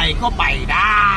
รก็ไปได้